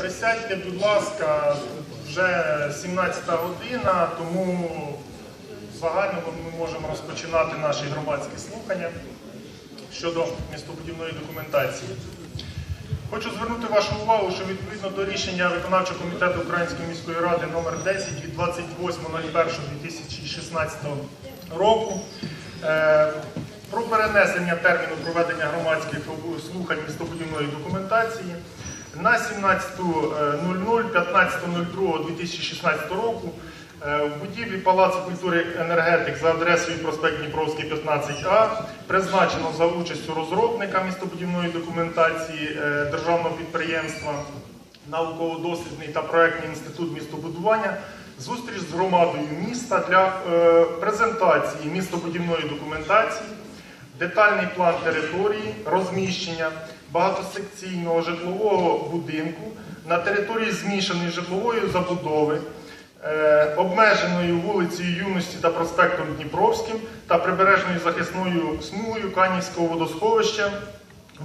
Присядьте, будь ласка, вже 17 година, тому загально ми можемо розпочинати наші громадські слухання щодо містобудівної документації. Хочу звернути вашу увагу, що відповідно до рішення виконавчого комітету Української міської ради номер 10 від 28.01.2016 року е, про перенесення терміну проведення громадських слухань містобудівної документації на 17.00 15.02.2016 року е, в будівлі Палацу культури енергетик за адресою проспект Дніпровський 15А призначено за участю розробника містобудівної документації е, державного підприємства науково-дослідний та проектний інститут містобудування зустріч з громадою міста для е, презентації містобудівної документації детальний план території, розміщення багатосекційного житлового будинку на території змішаної житлової забудови, е, обмеженою вулицею Юності та проспектом Дніпровським та прибережною захисною смугою Канівського водосховища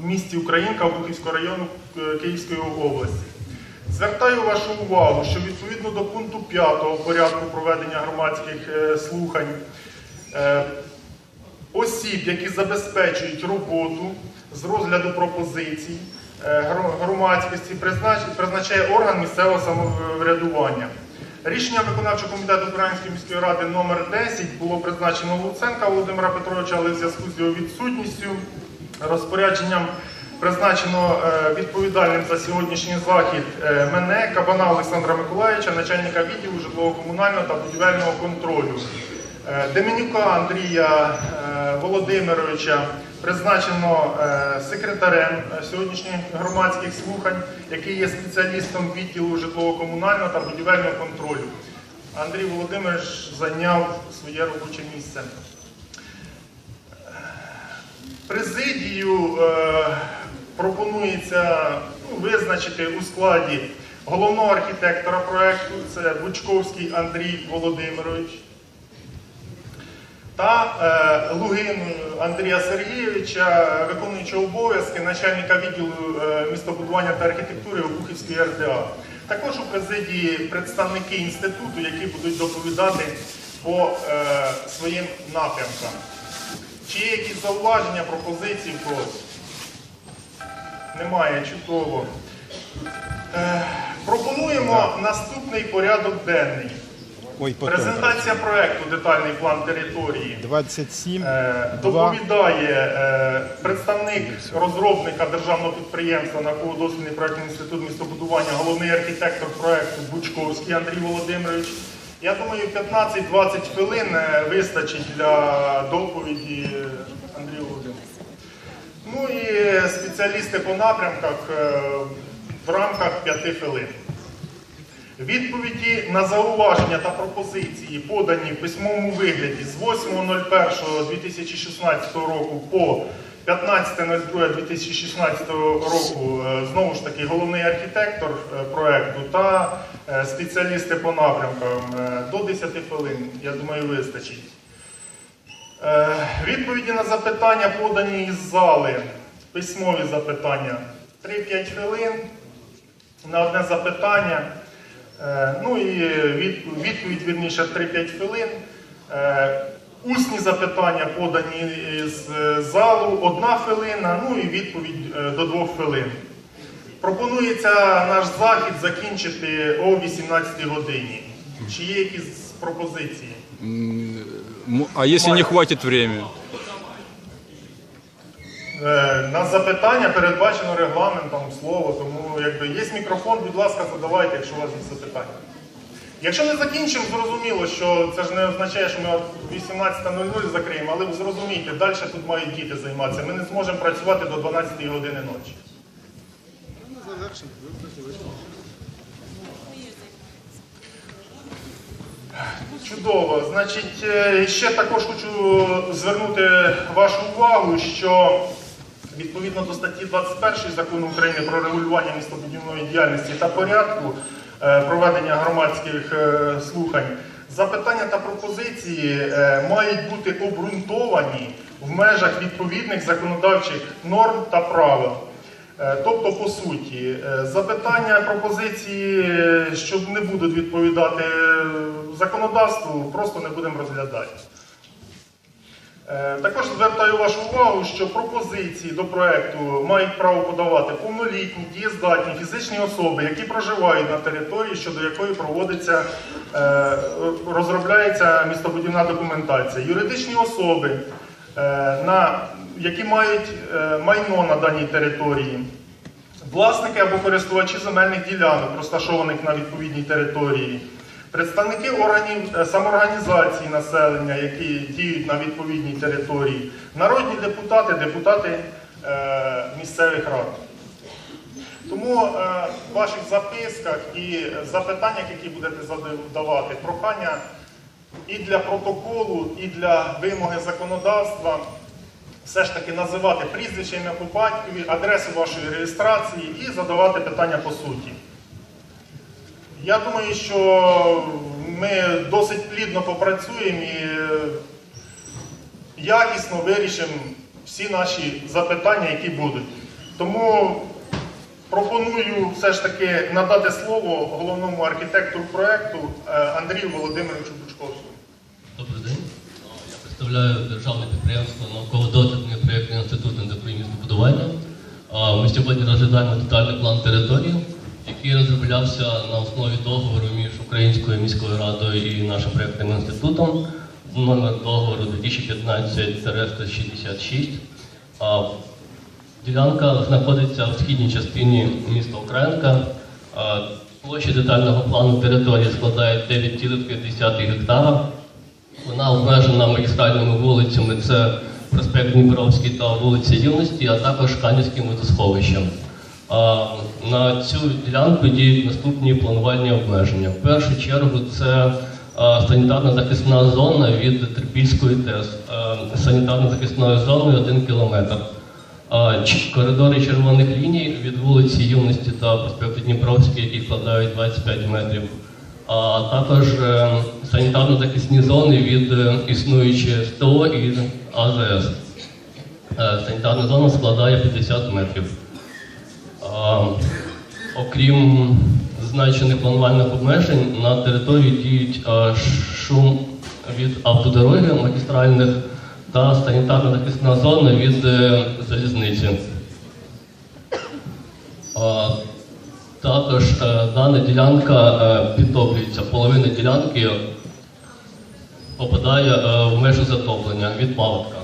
в місті Українка Обухівського району е, Київської області. Звертаю вашу увагу, що відповідно до пункту 5 порядку проведення громадських е, слухань осіб, які забезпечують роботу з розгляду пропозицій е, громадськості, призначає орган місцевого самоврядування. Рішення виконавчого комітету Української міської ради номер 10 було призначено Луценка Володимира Петровича, але в зв'язку з його відсутністю розпорядженням призначено е, відповідальним за сьогоднішній захід е, мене, Кабана Олександра Миколаївича, начальника відділу житлово-комунального та будівельного контролю. Деменюка Андрія Володимировича призначено е, секретарем е, сьогоднішніх громадських слухань, який є спеціалістом відділу житлово-комунального та будівельного контролю. Андрій Володимирович зайняв своє робоче місце. Президію е, пропонується ну, визначити у складі головного архітектора проєкту, це Бучковський Андрій Володимирович, та е, Лугину Андрія Сергійовича, виконуючого обов'язки начальника відділу е, містобудування та архітектури Обухівської РДА. Також у президії представники інституту, які будуть доповідати по е, своїм напрямкам. Чи є якісь зауваження, пропозиції про немає чудово. Пропонуємо наступний порядок денний. Ой. Презентація проекту детальний план території. 27, Е, 2. Доповідає е, представник розробника державного підприємства науково-дослідний проектний інститут містобудування, головний архітектор проекту Бучковський Андрій Володимирович. Я думаю, 15-20 хвилин е, вистачить для доповіді Андрія Володимировича. Ну і спеціалісти по напрямках е, в рамках 5 хвилин. Відповіді на зауваження та пропозиції, подані в письмовому вигляді з 8.01.2016 року по 15.02.2016 року, е, знову ж таки, головний архітектор е, проекту та е, спеціалісти по напрямкам до 10 хвилин, я думаю, вистачить. Відповіді на запитання подані із зали, письмові запитання 3-5 хвилин на одне запитання. Е, Ну і відповідь вірніше 3-5 хвилин. Е, Усні запитання подані з е, залу одна хвилина, ну і відповідь е, до двох хвилин. Пропонується наш захід закінчити о 18 годині. Чи є якісь пропозиції? А если не хватит времени? Е, На запитання передбачено регламентом слово, тому якби є мікрофон, будь ласка, задавайте, якщо у вас є запитання. Якщо не закінчимо, зрозуміло, що це ж не означає, що ми 18.00 закриємо, але зрозумійте, далі тут мають діти займатися. Ми не зможемо працювати до 12 години ночі. Чудово. Значить, е, ще також хочу звернути вашу увагу, що відповідно до статті 21 закону України про регулювання містобудівної діяльності та порядку е, проведення громадських е, слухань, запитання та пропозиції е, мають бути обґрунтовані в межах відповідних законодавчих норм та правил. Тобто, по суті, запитання, пропозиції, що не будуть відповідати законодавству, просто не будемо розглядати. Е, Також звертаю вашу увагу, що пропозиції до проекту мають право подавати повнолітні, дієздатні фізичні особи, які проживають на території, щодо якої проводиться, е, розробляється містобудівна документація, юридичні особи, е, які мають майно на даній території, власники або користувачі земельних ділянок, розташованих на відповідній території, представники органів е, самоорганізації населення, які діють на відповідній території, народні депутати, депутати е, місцевих рад. Тому е, в ваших записках і запитаннях, які будете задавати, прохання і для протоколу, і для вимоги законодавства все ж таки називати прізвище ім'я по батькові, адресу вашої реєстрації і задавати питання по суті. Я думаю, що ми досить плідно попрацюємо і е, якісно вирішимо всі наші запитання, які будуть. Тому пропоную все ж таки надати слово головному архітектору проекту е, Андрію Володимировичу Бучковському. Добрий день. Я представляю державне підприємство науково-дослідний проєктний інститут індустрії містобудування. Ми сьогодні розглядаємо детальний план території, який розроблявся на основі договору між Українською міською радою і нашим проєктним інститутом. Номер договору 2015-166. А, Ділянка знаходиться в східній частині міста Українка. Площа детального плану території складає 9,5 гектара. Вона обмежена магістральними вулицями. Це проспект Дніпровський та вулиця Юності, а також Канівським водосховищем. На цю ділянку діють наступні планувальні обмеження. В першу чергу це а, санітарно-захисна зона від Трипільської ТЕС. А, Санітарно-захисною зоною 1 кілометр. Коридори червоних ліній від вулиці Юності та проспекту Дніпровський, які складають 25 метрів. А також е, санітарно-захисні зони від е, існуючої СТО і АЗС. Е, Санітарна зона складає 50 метрів. Окрім значених планувальних обмежень, на території діють шум від автодороги магістральних та санітарно-захисна зона від е, залізниці. Також е, дана ділянка е, підтоплюється. Половина ділянки попадає в межу затоплення від паводка.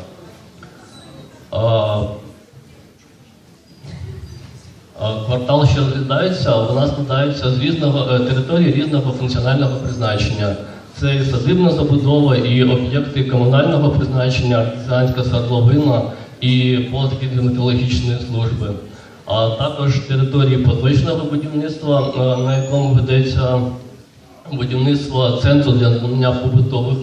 А Квартал, що розглядається, вона складається з різного е, території різного функціонального призначення. Це і садибна забудова, і об'єкти комунального призначення, артезіанська свердловина і пост гідрометеорологічної служби. А також території поточного будівництва, е, на якому ведеться будівництво центру для надання побутових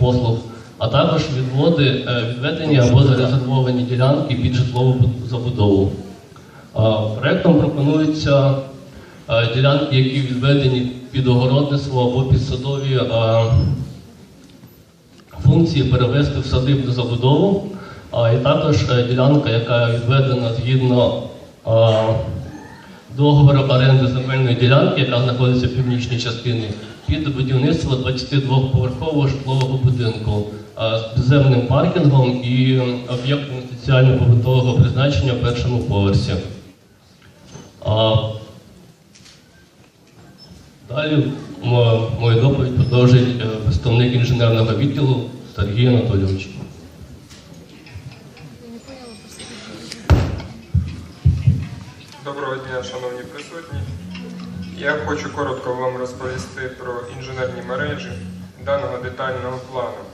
послуг, а також відводи, е, відведені або зарезервовані ділянки під житлову забудову. Проектом пропонуються е, ділянки, які відведені під огородництво або під садові е, функції перевести в садибну забудову, і також е, ділянка, яка відведена згідно договору оренди земельної ділянки, яка знаходиться в північній частині, під будівництво 22-поверхового житлового будинку з підземним паркінгом і об'єктом соціально-побутового призначення в першому поверсі. А, Далі мою доповідь продовжить е, представник інженерного відділу Сергій Анатолійович. Доброго дня, шановні присутні. Я хочу коротко вам розповісти про інженерні мережі даного детального плану.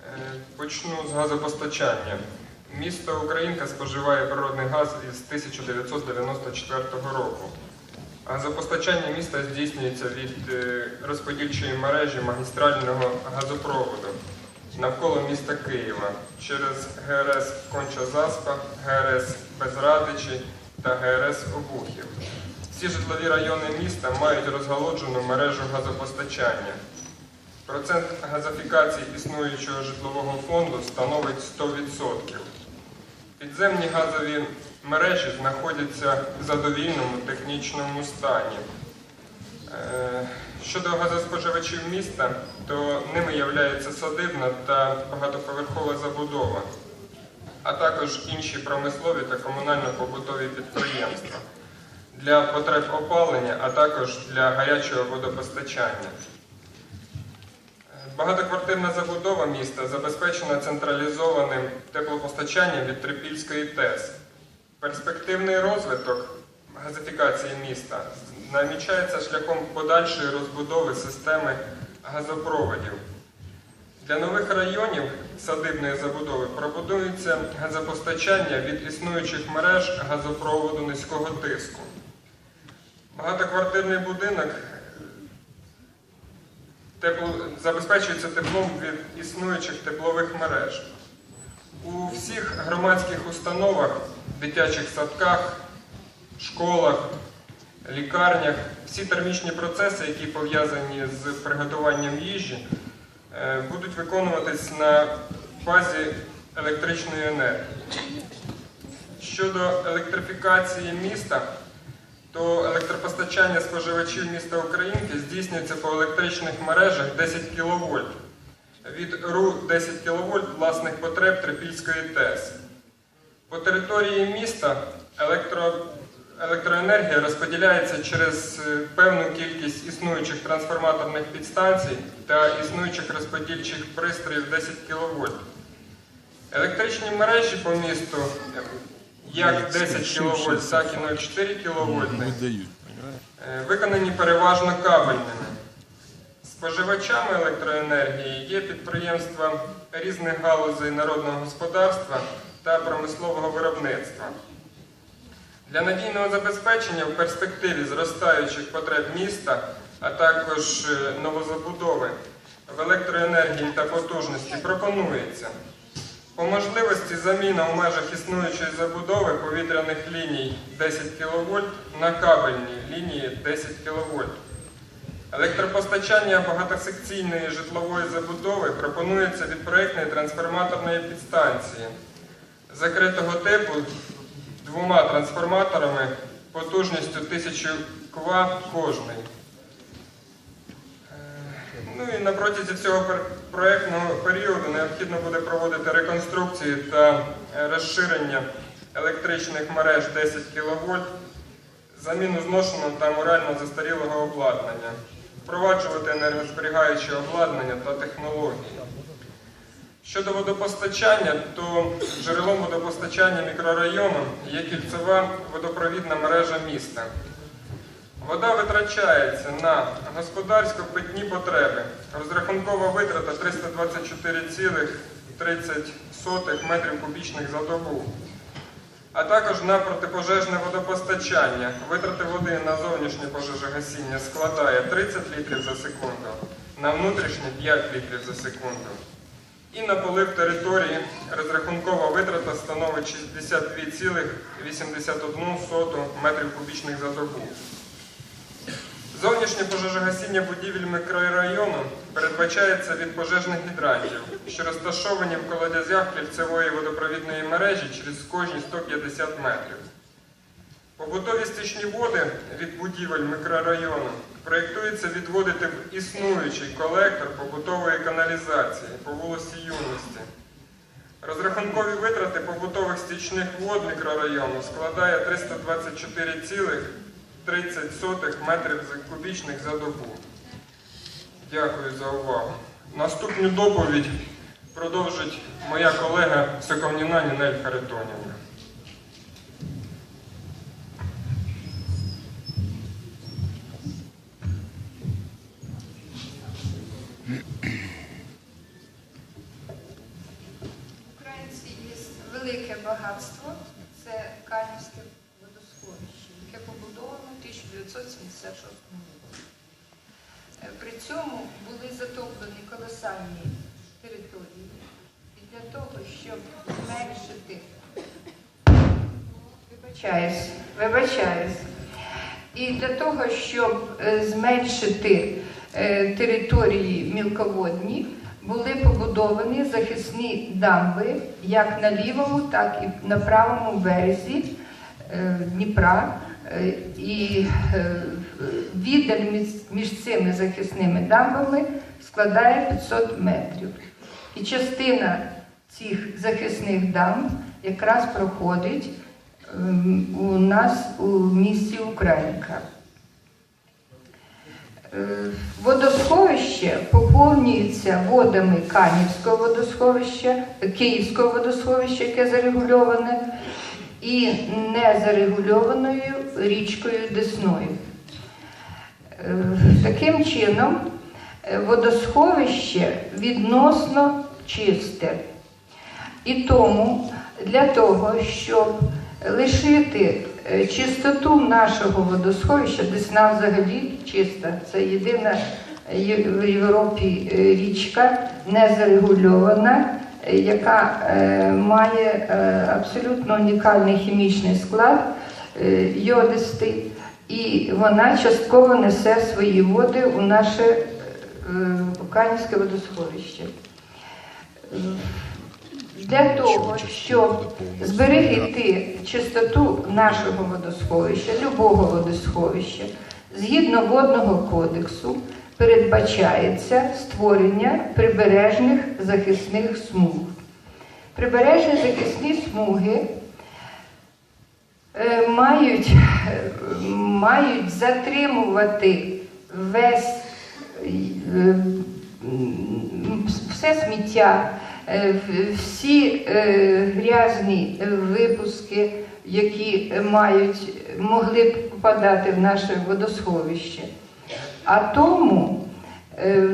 Е, Почну з газопостачання. Місто Українка споживає природний газ із 1994 року. Газопостачання міста здійснюється від е, розподільчої мережі магістрального газопроводу навколо міста Києва через ГРС Конча Заспа, ГРС Безрадичі та ГРС Обухів. Всі житлові райони міста мають розгалоджену мережу газопостачання. Процент газифікації існуючого житлового фонду становить 100%. Підземні газові мережі знаходяться в задовільному технічному стані. Е, Щодо газоспоживачів міста, то ними являється садибна та багатоповерхова забудова, а також інші промислові та комунально-побутові підприємства для потреб опалення, а також для гарячого водопостачання. Багатоквартирна забудова міста забезпечена централізованим теплопостачанням від Трипільської ТЕС. Перспективний розвиток газифікації міста намічається шляхом подальшої розбудови системи газопроводів. Для нових районів садибної забудови пробудується газопостачання від існуючих мереж газопроводу низького тиску. Багатоквартирний будинок тепло, забезпечується теплом від існуючих теплових мереж. У всіх громадських установах, дитячих садках, школах, лікарнях всі термічні процеси, які пов'язані з приготуванням їжі, е, будуть виконуватись на базі електричної енергії. Щодо електрифікації міста, то електропостачання споживачів міста Українки здійснюється по електричних мережах 10 кВт від РУ 10 кВт власних потреб Трипільської ТЕС. По території міста електро... електроенергія розподіляється через е, певну кількість існуючих трансформаторних підстанцій та існуючих розподільчих пристроїв 10 кВт. Електричні мережі по місту як 10 кВт, так і 0,4 кВт е, виконані переважно кабельними. Споживачами електроенергії є підприємства різних галузей народного господарства та промислового виробництва. Для надійного забезпечення в перспективі зростаючих потреб міста, а також е, новозабудови в електроенергії та потужності пропонується по можливості заміна в межах існуючої забудови повітряних ліній 10 кВт на кабельні лінії 10 кВт. Електропостачання багатосекційної житлової забудови пропонується від проєктної трансформаторної підстанції закритого типу двома трансформаторами потужністю 1000 кВт кожний. Ну і на протязі цього проектного періоду необхідно буде проводити реконструкції та е, розширення електричних мереж 10 кВт, заміну зношеного та морально застарілого обладнання, впроваджувати енергозберігаюче обладнання та технології. Щодо водопостачання, то джерелом водопостачання мікрорайону є кільцева водопровідна мережа міста. Вода витрачається на господарсько-питні потреби. Розрахункова витрата 324,30 метрів кубічних за добу. А також на протипожежне водопостачання. Витрати води на зовнішнє пожежогасіння складає 30 літрів за секунду, на внутрішнє 5 літрів за секунду. І на полив території розрахункова витрата становить 62,81 метрів кубічних за добу. Зовнішнє пожежогасіння будівель мікрорайону передбачається від пожежних гідрантів, що розташовані в колодязях кільцевої водопровідної мережі через кожні 150 метрів. Побутові стічні води від будівель мікрорайону проєктується відводити в існуючий колектор побутової каналізації по вулиці Юності. Розрахункові витрати побутових стічних вод мікрорайону складає 324,30 метрів кубічних за добу. Дякую за увагу. Наступну доповідь продовжить моя колега Соковніна Нінель Харитонівна. В Українці є велике багатство, це Канівське водосховище, яке побудовано в 1976 році. Е, При цьому були затоплені колосальні території. І для того, щоб зменшити, вибачаюсь, вибачаюсь, і для того, щоб е, зменшити е, території мілководні, були побудовані захисні дамби як на лівому, так і на правому березі е, Дніпра. І віддаль між- цими захисними дамбами складає 500 метрів. І частина цих захисних дамб якраз проходить у нас у місті Українка. Е, Водосховище поповнюється водами Канівського водосховища, Київського водосховища, яке зарегульоване, і незарегульованою річкою Десною. Е, Таким чином, е, водосховище відносно чисте. І тому для того, щоб лишити е, чистоту нашого водосховища, Десна взагалі чиста, це єдина в Європі е, річка незарегульована, е, яка е, має е, абсолютно унікальний хімічний склад е, йодистий, і вона частково несе свої води у наше е, Канівське водосховище. Для того, щоб зберегти чистоту нашого водосховища, любого водосховища, згідно водного кодексу передбачається створення прибережних захисних смуг. Прибережні захисні смуги е, мають, е, мають затримувати весь е, все сміття, всі е, грязні випуски, які мають, могли б попадати в наше водосховище. А тому е,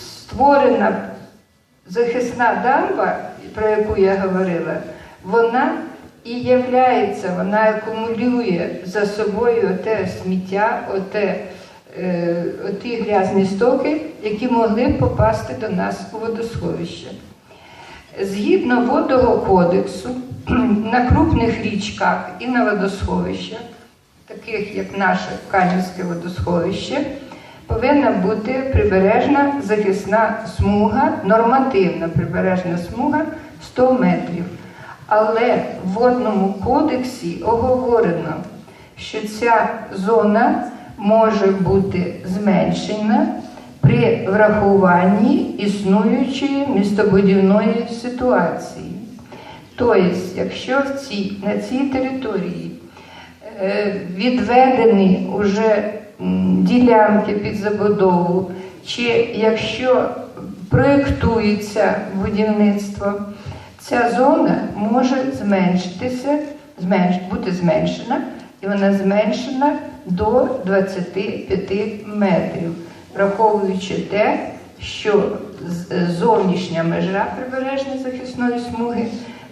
створена захисна дамба, про яку я говорила, вона і являється, вона акумулює за собою те сміття, оте, е, оті грязні стоки, які могли б попасти до нас у водосховище. Згідно водного кодексу, на крупних річках і на водосховищах, таких як наше Канівське водосховище, повинна бути прибережна захисна смуга, нормативна прибережна смуга 100 метрів. Але в водному кодексі оговорено, що ця зона може бути зменшена при врахуванні існуючої містобудівної ситуації. Тобто, якщо в цій, на цій території е, відведені вже ділянки під забудову, чи якщо проєктується будівництво, ця зона може зменшитися, зменш, бути зменшена, і вона зменшена до 25 метрів, враховуючи те, що зовнішня межа прибережної захисної смуги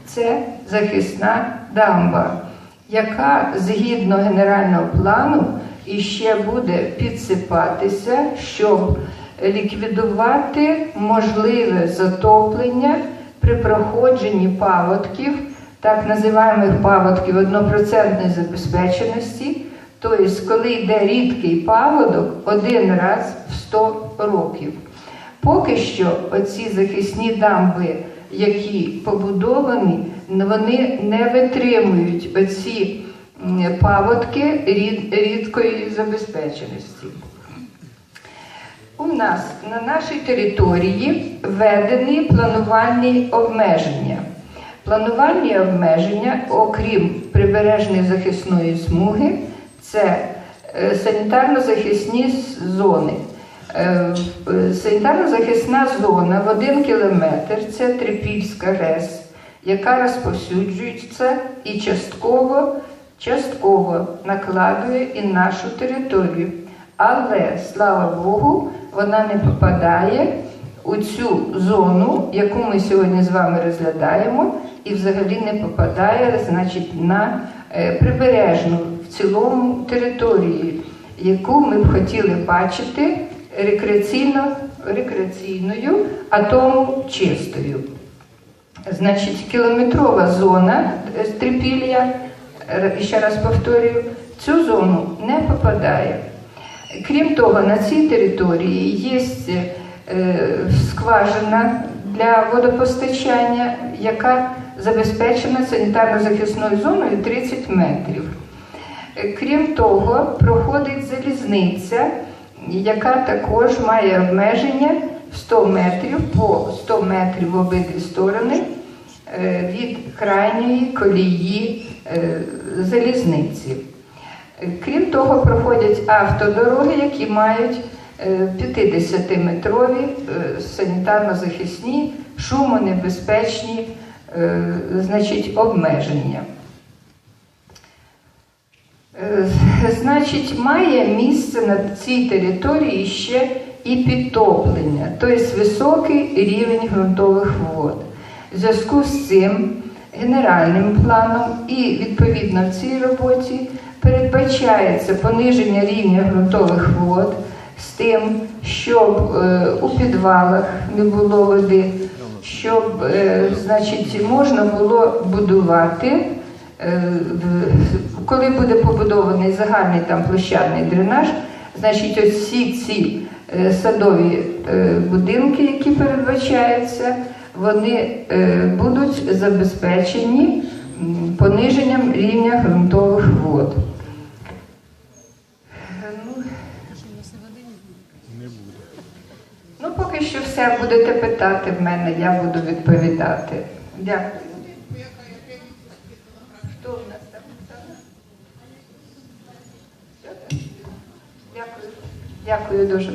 це захисна дамба, яка згідно генерального плану іще буде підсипатися, щоб ліквідувати можливе затоплення при проходженні паводків, так називаємих паводків однопроцентної забезпеченості, тобто, коли йде рідкий паводок один раз в 100 років. Поки що оці захисні дамби, які побудовані, вони не витримують оці паводки рід- рідкої забезпеченості. У нас на нашій території введені планувальні обмеження. Планувальні обмеження, окрім прибережної захисної смуги, це е, санітарно-захисні зони. Е, е, Санітарно-захисна зона в один кілометр це Трипільська ГЕС, яка розповсюджується і частково, частково накладує і нашу територію. Але, слава Богу, вона не попадає у цю зону, яку ми сьогодні з вами розглядаємо, і взагалі не попадає, значить, на прибережну цілому територію, яку ми б хотіли бачити рекреаційно, рекреаційною, а тому чистою. Значить, кілометрова зона е, Трипілля, е, ще раз повторюю, цю зону не попадає. Крім того, на цій території є е, скважина для водопостачання, яка забезпечена санітарно-захисною зоною 30 метрів. Крім того, проходить залізниця, яка також має обмеження 100 метрів по 100 метрів в обидві сторони е, від крайньої колії е, залізниці. Крім того, проходять автодороги, які мають е, 50-метрові е, санітарно-захисні, шумонебезпечні значить, обмеження. Е, Значить, має місце на цій території ще і підтоплення, тобто високий рівень ґрунтових вод. В зв'язку з цим генеральним планом і відповідно в цій роботі передбачається пониження рівня ґрунтових вод з тим, щоб е, у підвалах не було води, щоб е, значить, можна було будувати. Е, Коли буде побудований загальний там площадний дренаж, значить ось всі ці е, садові е, будинки, які передбачаються, вони будуть забезпечені пониженням рівня ґрунтових вод. Ну, Ну, поки що все будете питати в мене, я буду відповідати. Дякую. Хто в нас там? Дякую. Дякую дуже.